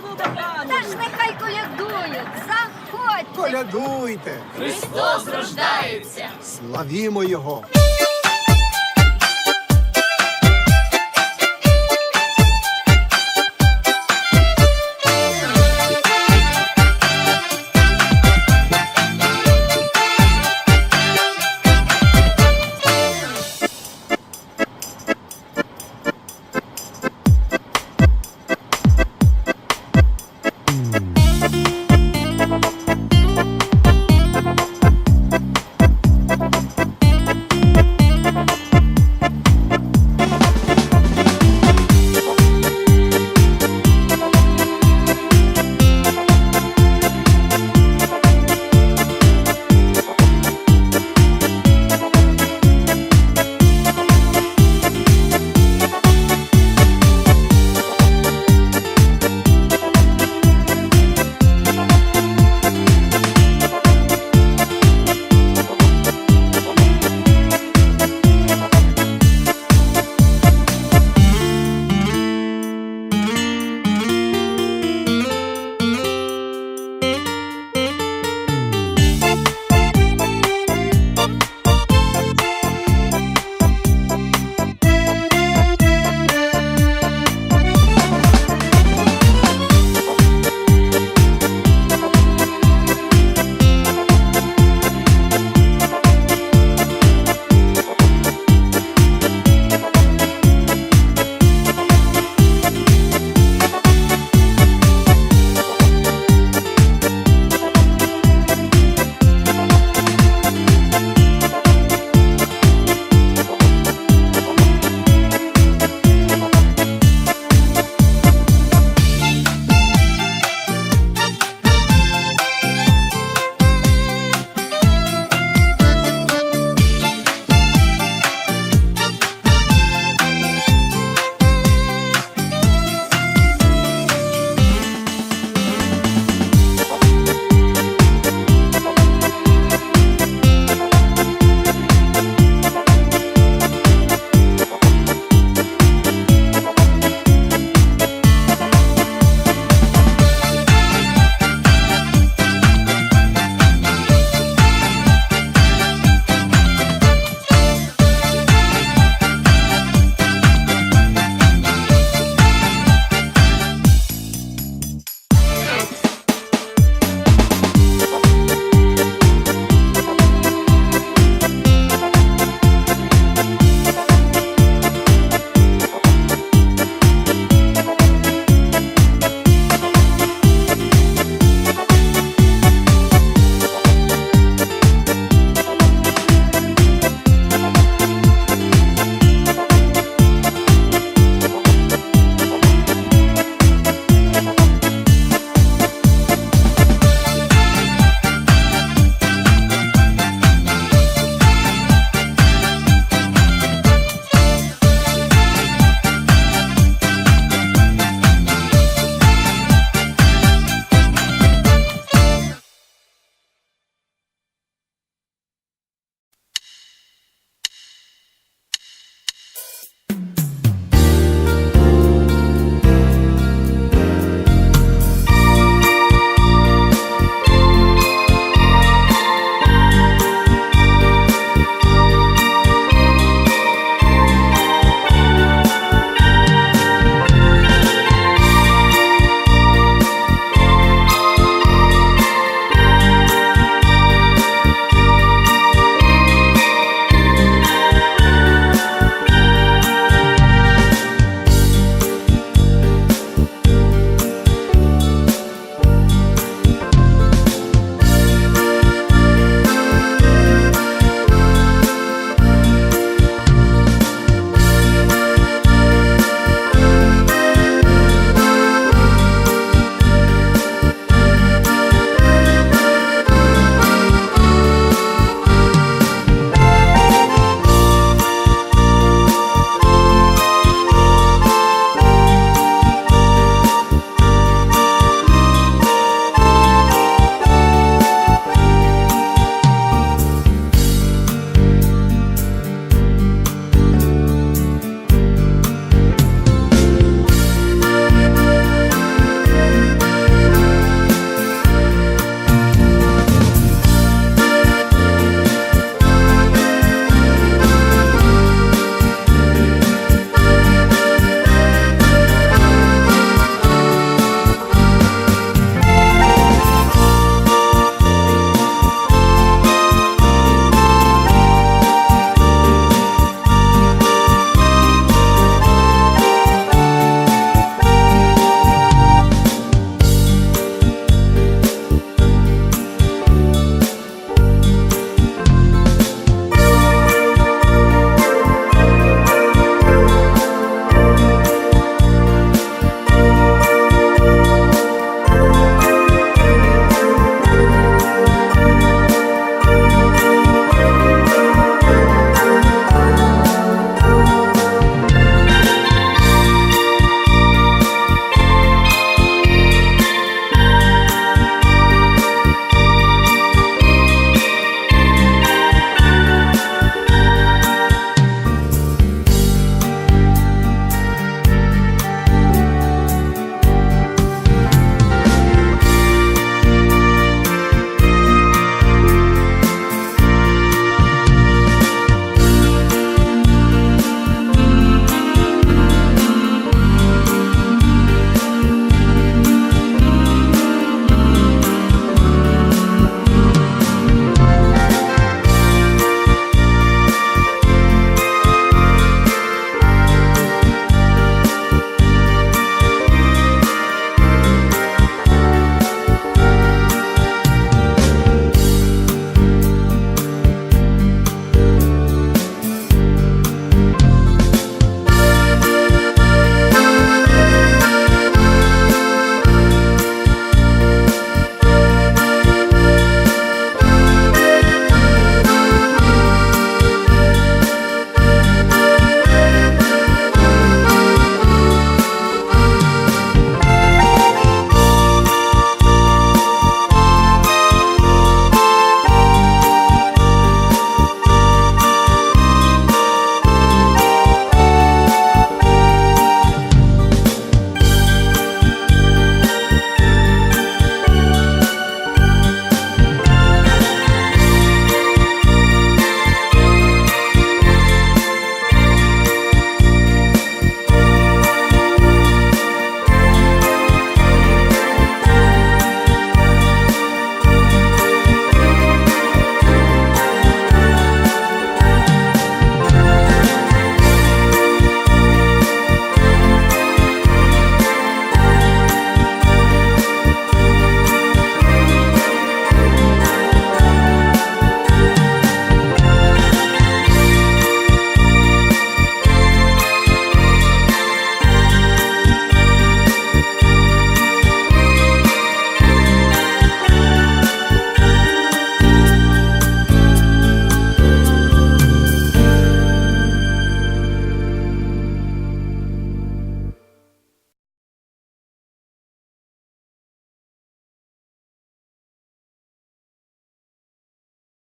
славу Та ж нехай колядують! Заходьте! Колядуйте! Христос рождається! Славімо Його!